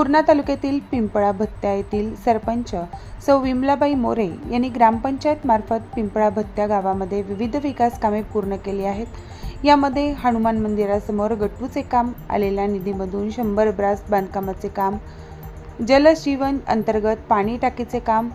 पूर्णा तालुक्यातील पिंपळा भत्त्या येथील सरपंच सौ विमलाबाई मोरे यांनी ग्रामपंचायत मार्फत पिंपळा भत्त्या गावामध्ये विविध विकास कामे पूर्ण केली आहेत. यामध्ये हनुमान मंदिरासमोर गट्टूचे काम आलेल्या निधीमधून शंभर ब्रास बांधकामाचे काम जलजीवन अंतर्गत पाणी टाकीचे काम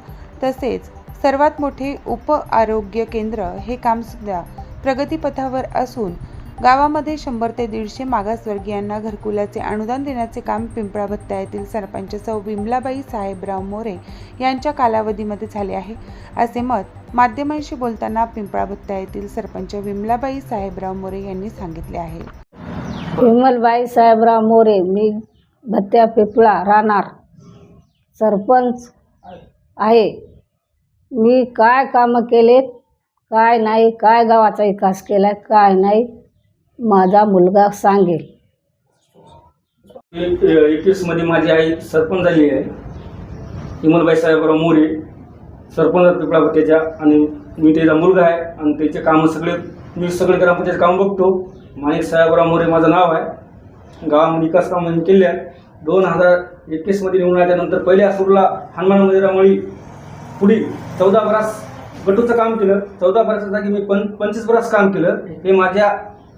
तसेच सर्वात मोठे उप आरोग्य केंद्र हे कामसुद्धा प्रगतीपथावर असून गावामध्ये शंभर ते दीडशे मागासवर्गीयांना घरकुलाचे अनुदान देण्याचे काम पिंपळा भत्ता येथील सरपंच सौ विमलाबाई साहेबराव मोरे यांच्या कालावधीमध्ये झाले आहे. असे मत माध्यमांशी बोलताना पिंपळा भत्ता येथील सरपंच विमलाबाई साहेबराव मोरे यांनी सांगितले आहे. विमलबाई साहेबराव मोरे मी भत्त्या पिपळा राहणार सरपंच आहे. मी काय कामं केलेत काय नाही काय गावाचा विकास केला काय नाही माझा मुलगा सांगेल. एक एकवीसमध्ये माझी आई सरपंच झाली आहे. इमलबाई साहेबराव मोरे सरपंच पिपळा त्याच्या आणि मी त्याचा मुलगा आहे आणि त्याचे कामं सगळे मी सगळे ग्रामपंचायत काम बघतो. माणिक साहेबराव मोरे माझं नाव आहे. गावामध्ये विकास कामं मी केले आहे दोन हजार एकवीसमध्ये निवडून आल्यानंतर पहिल्या सुरूला हनुमान मंदिरामुळे पुढे चौदा बरास गटूचं काम केलं. चौदा बरासच्या जागी मी पं पंचवीस बरास काम केलं. हे माझ्या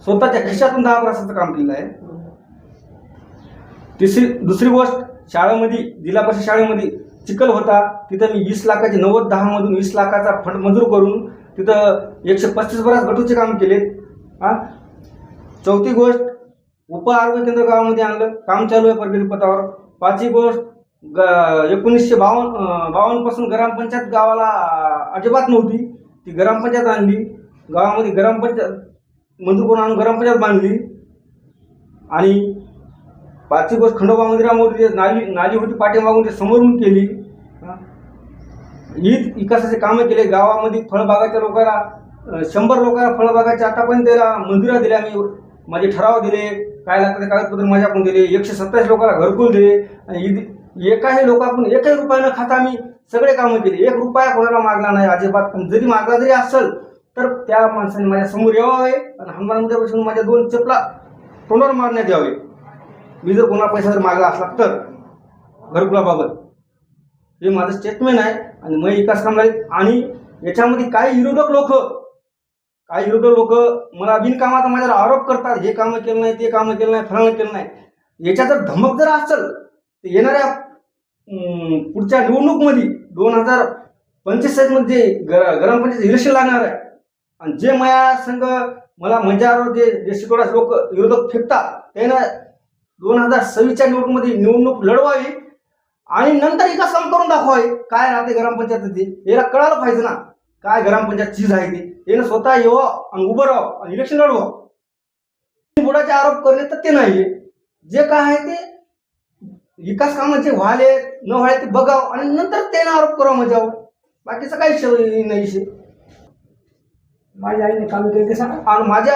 स्वतःच्या खिशातून दहा वर्षाचं काम केलं आहे. तिसरी दुसरी गोष्ट शाळेमध्ये जिल्हा परिषद शाळेमध्ये चिखल होता. तिथं मी वीस लाखाचे नव्वद दहामधून वीस लाखाचा फंड मंजूर करून तिथं एकशे पस्तीस बराच गटूचे काम केले हां? चौथी गोष्ट उप आरोग्य केंद्र गावामध्ये आणलं. काम चालू आहे प्रगतीपथावर पाचवी गोष्ट ग एकोणीसशे बावन्न बावन्नपासून ग्रामपंचायत गावाला अजिबात नव्हती. ती ग्रामपंचायत आणली. गावामध्ये ग्रामपंचायत मंजूर करून आणून ग्रामपंचायत बांधली? आणि पाचवी बस खंडोबा मंदिरामध्ये जे नाली नाली होती पाठीमागून ते समोरून केली. ईद विकासाचे कामं केले. गावामध्ये फळबागाच्या लोकांना शंभर लोकांना फळबागाच्या आतापर्यंत त्याला मंदिरं दिल्या मी. माझे ठराव दिले काय लागतं ते कागदपत्र माझ्याकडून दिले. एकशे सत्तावीस लोकांना घरकुल दिले. आणि ईद एकाही लोकांकडून एकही एकाही रुपयानं खाता मी सगळे कामं केले. एक रुपया कोणाला मागला नाही अजिबात. पण जरी मागला जरी असेल तर त्या माणसाने माझ्यासमोर यावावे आणि हनुमानमध्ये बसून माझ्या दोन चपला तोंडावर मारण्यात यावे. मी जर कोणा पैसा जर मागला असला तर. घरकुलाबाबत. हे माझं स्टेटमेंट आहे. आणि मग विकास काम झाले आणि याच्यामध्ये काही विरोधक लोक. काही विरोधक लोक मला बिनकामाचा माझ्यावर आरोप करतात. हे कामं केलं नाही ते कामं केलं नाही फलाणं केलं नाही. याच्या जर धमक जर असेल तर येणाऱ्या पुढच्या निवडणूकमध्ये दोन हजार पंचेचाळीसमध्ये गर ग्रामपंचायत इलेक्शन लागणार आहे. आणि जे माया संघ मला म्हणजे जे जे लोक विरोधक फेकतात त्यानं दोन हजार सव्वीसच्या निवडणुकीमध्ये निवडणूक लढवावी आणि नंतर एका काम करून दाखवावी. काय राहते ग्रामपंचायत ते याला कळायला पाहिजे ना. काय ग्रामपंचायत चीज आहे ते? यानं स्वतः यावं आणि उभं राहावं आणि इलेक्शन लढवावं बुडाचे आरोप करणे तर ते नाही जे काय आहे ते विकास कामं जे न व्हायले ते बघावं आणि नंतर त्यानं आरोप करावं मजावं बाकीचं काही नाही शे माझ्या आईने काम केले ते सांगा. आणि माझ्या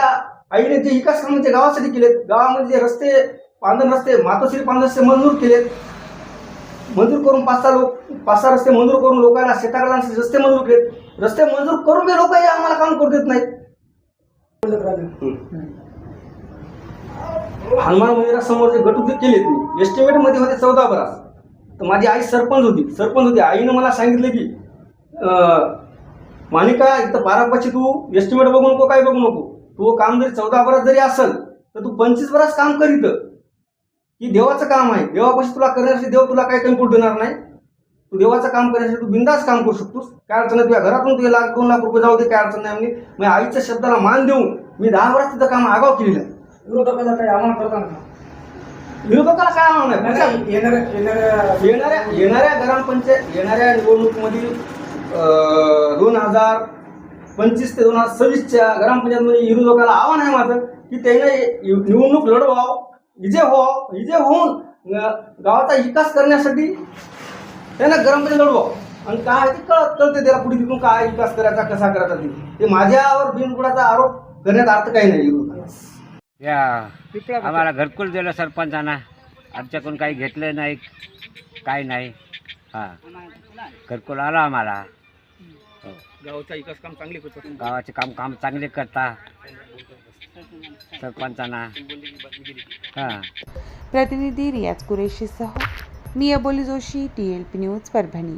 आईने जे विकास कामं जे गावासाठी केलेत. गावामध्ये जे रस्ते पांढर रस्ते मातोश्री पांढर रस्ते मंजूर केलेत. मंजूर करून पाच सहा लोक पाच सहा रस्ते मंजूर करून लोकांना शेताकडे रस्ते मंजूर केलेत. रस्ते मंजूर करून ते लोक आम्हाला काम करू देत नाहीत. हनुमान मंदिरासमोर जे गट उभे केलेत मी एस्टिमेटमध्ये होते चौदा बरास तर माझी आई सरपंच होती. सरपंच होती. आईनं मला सांगितलं की मानिका इथं बारापाची तू एस्टिमेट बघू नको काय बघू नको. तू काम जरी चौदा बरास जरी असेल तर तू पंचवीस बरास काम करीत की देवाचं काम आहे. देवापाशी तुला करण्यासाठी देव तुला काही कमी पडू देणार नाही. तू देवाचं काम करण्यासाठी तू बिंदास काम करू शकतोस. काय अडचण नाही तुझ्या घरातून तुझे लाख दोन लाख रुपये जाऊ दे काय अडचण नाही म्हणजे मी आईच्या शब्दाला मान देऊन मी दहा वर्ष तिथं काम आगाव केलेलं आहे. विरोधकाचा काही आव्हान करताना? विरोधकाला काय आव्हान आहे? येणाऱ्या येणाऱ्या येणाऱ्या येणाऱ्या ग्रामपंचायत येणाऱ्या निवडणुकीमध्ये दोन हजार पंचवीस ते दोन हजार सव्वीसच्या ग्रामपंचायतमध्ये विरोधकाला आव्हान आहे माझं की त्याने निवडणूक लढवावं विजय व्हावं विजय होऊन गावाचा विकास करण्यासाठी त्यानं ग्रामपंचायत लढवावं. आणि काय आहे ते कळत कळते त्याला पुढे तिथून काय विकास करायचा कसा करायचा ते. ते माझ्यावर बिनबुडाचा आरोप करण्यात अर्थ काही नाही विरोधकाला या आम्हाला घरकुल दिलं सरपंचानं. आमच्याकडून काही घेतलं नाही काय नाही. हां. घरकुल आलं आम्हाला. हो. गावाचा विकास काम चांगले करतात. गावाचे काम काम चांगले करता. सरपंचांना. हां. प्रतिनिधी रियाज कुरेशीसह मी Aboli Joshi T L P news Parbhani.